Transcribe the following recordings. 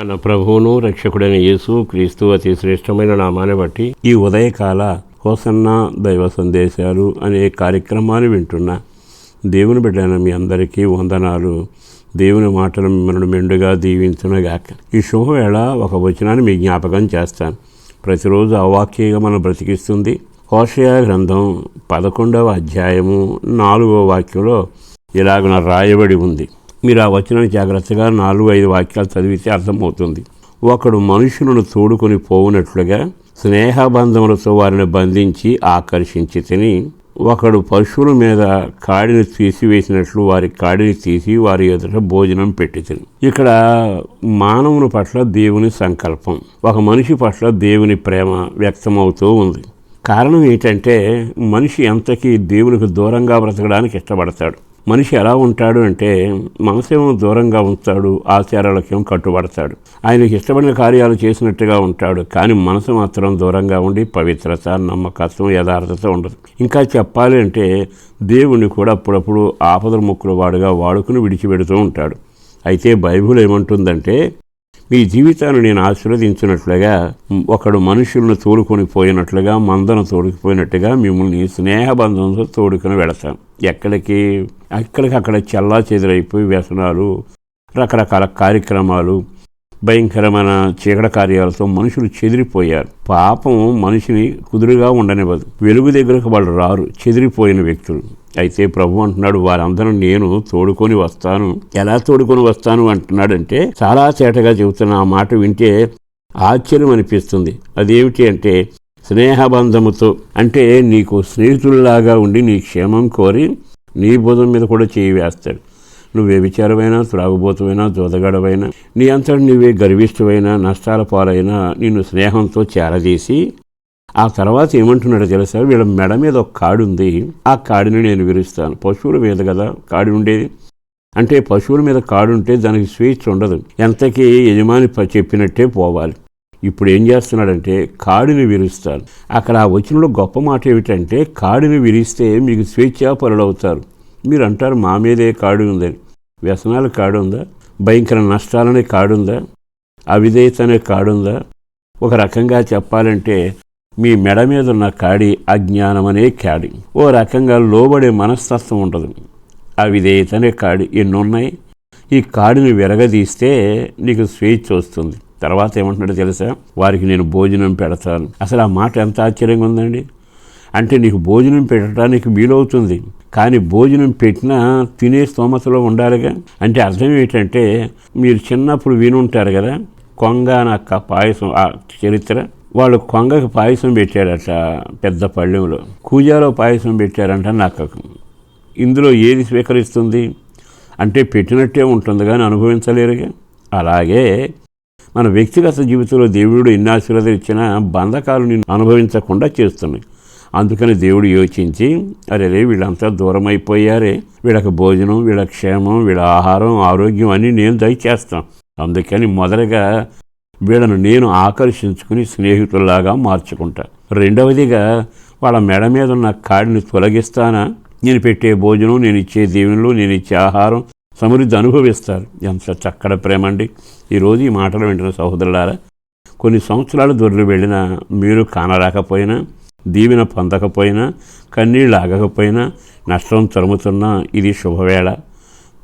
మన ప్రభువును రక్షకుడైన యేసు క్రీస్తు అతి శ్రేష్టమైన నామాన్ని బట్టి ఈ ఉదయకాల హోసన్న దైవ సందేశాలు అనే కార్యక్రమాన్ని వింటున్న దేవుని బిడ్డైన మీ అందరికీ వందనాలు. దేవుని మాటలు మిమ్మల్ని మెండుగా దీవించునగాక. ఈ శుభవేళ ఒక వచనాన్ని మీ జ్ఞాపకం చేస్తాను. ప్రతిరోజు అవాక్యగా మనం బ్రతికిస్తుంది. హోషయా గ్రంథం పదకొండవ అధ్యాయము నాలుగవ వాక్యంలో ఇలాగున రాయబడి ఉంది. మీరు ఆ వచనాన్ని జాగ్రత్తగా నాలుగు ఐదు వాక్యాలు చదివితే అర్థమవుతుంది. ఒకడు మనుషులను తోడుకొని పోవునట్లుగా స్నేహబంధములతో వారిని బంధించి ఆకర్షించి తిని ఒకడు పశువుల మీద కాడిని తీసివేసినట్లు వారి కాడిని తీసి వారి ఎదుట భోజనం పెట్టి తిని. ఇక్కడ మానవుని పట్ల దేవుని సంకల్పం ఒక మనిషి పట్ల దేవుని ప్రేమ వ్యక్తమవుతూ ఉంది. కారణం ఏంటంటే మనిషి ఎంతకీ దేవునికి దూరంగా బ్రతకడానికి ఇష్టపడతాడు. మనిషి ఎలా ఉంటాడు అంటే మనసేమో దూరంగా ఉంచాడు ఆచారాలకేమో కట్టుబడతాడు. ఆయనకి ఇష్టపడిన కార్యాలు చేసినట్టుగా ఉంటాడు కానీ మనసు మాత్రం దూరంగా ఉండి పవిత్రత నమ్మకత్వం యథార్థత ఉండదు. ఇంకా చెప్పాలి అంటే దేవుణ్ణి కూడా అప్పుడప్పుడు ఆపద ముక్కుల వాడుగా వాడుకుని విడిచిపెడుతూ ఉంటాడు. అయితే బైబిల్ ఏమంటుందంటే మీ జీవితాన్ని నేను ఆశీర్వదించినట్లుగా ఒకడు మనుషులను తోడుకొని పోయినట్లుగా మందను తోడుకుపోయినట్టుగా మిమ్మల్ని స్నేహబంధంతో తోడుకొని వెళతాను ఎక్కడికి? ఎక్కడికి? అక్కడ చల్లా చెదిరైపోయి వ్యసనాలు రకరకాల కార్యక్రమాలు భయంకరమైన చీకట కార్యాలతో మనుషులు చెదిరిపోయారు. పాపం మనిషిని కుదురుగా ఉండనివ్వదు. వెలుగు దగ్గరకు వాళ్ళు రారు. చెదిరిపోయిన వ్యక్తులు. అయితే ప్రభు అంటున్నాడు వారందరూ నేను తోడుకొని వస్తాను. ఎలా తోడుకొని వస్తాను? అంటున్నాడంటే చాలా చేటగా చెబుతున్న ఆ మాట వింటే ఆశ్చర్యం అనిపిస్తుంది. అదేమిటి అంటే స్నేహబంధముతో అంటే నీకు స్నేహితుల్లాగా ఉండి నీ క్షేమం కోరి నీ బోధం మీద కూడా చేయి వేస్తాడు. నువ్వు వ్యభిచారమైనా త్రాగుబోతువైనా జోదగడవైనా నీ అంతటి నువ్వే గర్విష్ఠువైనా నష్టాల పాలైనా నిన్ను స్నేహంతో చేరదీసి ఆ తర్వాత ఏమంటున్నాడో తెలుసా? వీళ్ళ మెడ మీద ఒక కాడు ఉంది. ఆ కాడిని నేను విరుస్తాను. పశువుల మీద కదా కాడి ఉండేది. అంటే పశువుల మీద కాడు ఉంటే దానికి స్వేచ్ఛ ఉండదు. ఎంతకీ యజమాని చెప్పినట్టే పోవాలి. ఇప్పుడు ఏం చేస్తున్నాడంటే కాడిని విరుస్తాను. అక్కడ ఆ వచనంలో గొప్ప మాట ఏమిటంటే కాడిని విరిస్తే మీకు స్వేచ్ఛాపరులవుతారు. మీరు అంటారు మా మీదే కాడు ఉందని వ్యసనాల కాడు ఉందా? భయంకర నష్టాలనే కాడుందా అవిధేయత అనే కాడుందా ఒక రకంగా చెప్పాలంటే మీ మెడ మీద ఉన్న కాడి అజ్ఞానం అనే కాడి. ఓ రకంగా లోబడే మనస్తత్వం ఉండదు అవిధేయతనే కాడి. ఎన్నున్నాయి? ఈ కాడిని విరగదీస్తే నీకు స్వేచ్ఛ వస్తుంది. తర్వాత ఏమంటున్నాడు తెలుసా? వారికి నేను భోజనం పెడతాను. అసలు ఆ మాట ఎంత ఆశ్చర్యంగా ఉందండి. అంటే నీకు భోజనం పెట్టడానికి వీలవుతుంది. కానీ భోజనం పెట్టినా తినే స్తోమతలో ఉండాలిగా. అంటే అర్థం ఏంటంటే మీరు చిన్నప్పుడు వినుంటారు కదా కొంగ నక్క పాయసం ఆ చరిత్ర. వాళ్ళు కొంగకి పాయసం పెట్టాడట పెద్ద పళ్ళెంలో. కూజాలో పాయసం పెట్టారంట నక్కకు. ఇందులో ఏది స్వీకరిస్తుంది? అంటే పెట్టినట్టే ఉంటుంది కానీ అనుభవించలేరుగా? అలాగే మన వ్యక్తిగత జీవితంలో దేవుడు ఎన్ని ఆశీర్వాదాలు ఇచ్చినా బంధకాలు నిన్ను అనుభవించకుండా చేస్తున్నాయి. అందుకని దేవుడు యోచించి అరే రే వీళ్ళంతా దూరం అయిపోయారే వీళ్ళకి భోజనం వీళ్ళ క్షేమం వీళ్ళ ఆహారం ఆరోగ్యం అన్నీ నేను దయచేస్తాను. అందుకని మొదటగా వీళ్ళను నేను ఆకర్షించుకుని స్నేహితుల్లాగా మార్చుకుంటా. రెండవదిగా వాళ్ళ మెడ మీద ఉన్న కాడిని తొలగిస్తానా? నేను పెట్టే భోజనం నేను ఇచ్చే దీవెనలు నేను ఇచ్చే ఆహారం సమృద్ధి అనుభవిస్తారు. ఎంత చక్కడ ప్రేమ అండి. ఈరోజు ఈ మాటలు వింటున్న సహోదరులారా కొన్ని సంవత్సరాలు దొరలు వెళ్ళినా మీరు కానరాకపోయినా దీవెన పొందకపోయినా కన్నీళ్ళు ఆగకపోయినా నష్టం తరుముతున్నా ఇది శుభవేళ.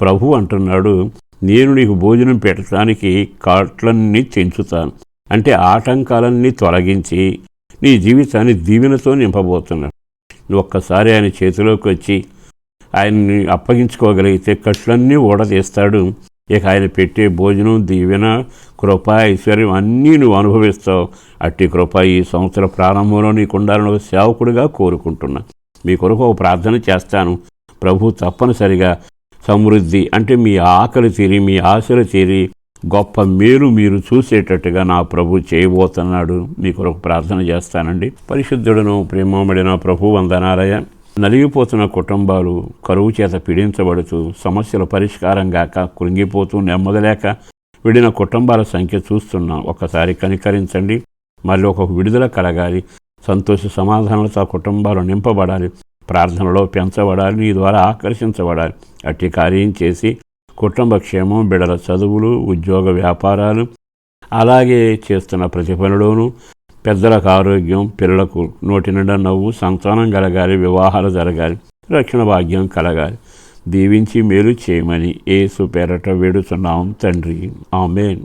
ప్రభు అంటున్నాడు నేను నీకు భోజనం పెట్టడానికి కాట్లన్నీ చెంచుతాను. అంటే ఆటంకాలన్నీ తొలగించి నీ జీవితాన్ని దీవెనతో నింపబోతున్నాడు నువ్వు ఒక్కసారి ఆయన చేతిలోకి వచ్చి ఆయన్ని అప్పగించుకోగలిగితే కట్లన్నీ ఊడదీస్తాడు ఇక ఆయన పెట్టే భోజనం దీవెన కృప ఐశ్వర్యం అన్నీ నువ్వు అనుభవిస్తావు. అట్టి కృప ఈ సంవత్సర ప్రారంభంలో నీకు ఉండాలని ఒక సేవకుడిగా కోరుకుంటున్నా. మీ కొరకు ఒక ప్రార్థన చేస్తాను. ప్రభు తప్పనిసరిగా సమృద్ధి అంటే మీ ఆకలి తీరి మీ ఆశలు తీరి గొప్ప మేలు మీరు చూసేటట్టుగా నా ప్రభు చేయబోతున్నాడు. మీకు ఒక ప్రార్థన చేస్తానండి. పరిశుద్ధుడను ప్రేమమడిన ప్రభు వందనాలయ. నలిగిపోతున్న కుటుంబాలు కరువు చేత పీడించబడుతూ సమస్యల పరిష్కారం గాక కృంగిపోతూ నెమ్మదలేక విడిన కుటుంబాల సంఖ్య చూస్తున్నాం ఒక్కసారి కనికరించండి. మళ్ళీ ఒక విడుదల కలగాలి. సంతోష సమాధానాలతో ఆ కుటుంబాలు నింపబడాలి. ప్రార్థనలో పెంచబడాలి నీ ద్వారా ఆకర్షించబడాలి. అట్టి కార్యం చేసి కుటుంబ క్షేమం బిడల చదువులు ఉద్యోగ వ్యాపారాలు అలాగే చేస్తున్న ప్రతి పనిలోనూ పెద్దలకు ఆరోగ్యం పిల్లలకు నోటి నిండా నవ్వు సంతానం కలగాలి వివాహాలు జరగాలి రక్షణ భాగ్యం కలగాలి. దీవించి మేలు చేయమని ఏసు పేరట వేడుతున్నాం తండ్రి. ఆమెన్.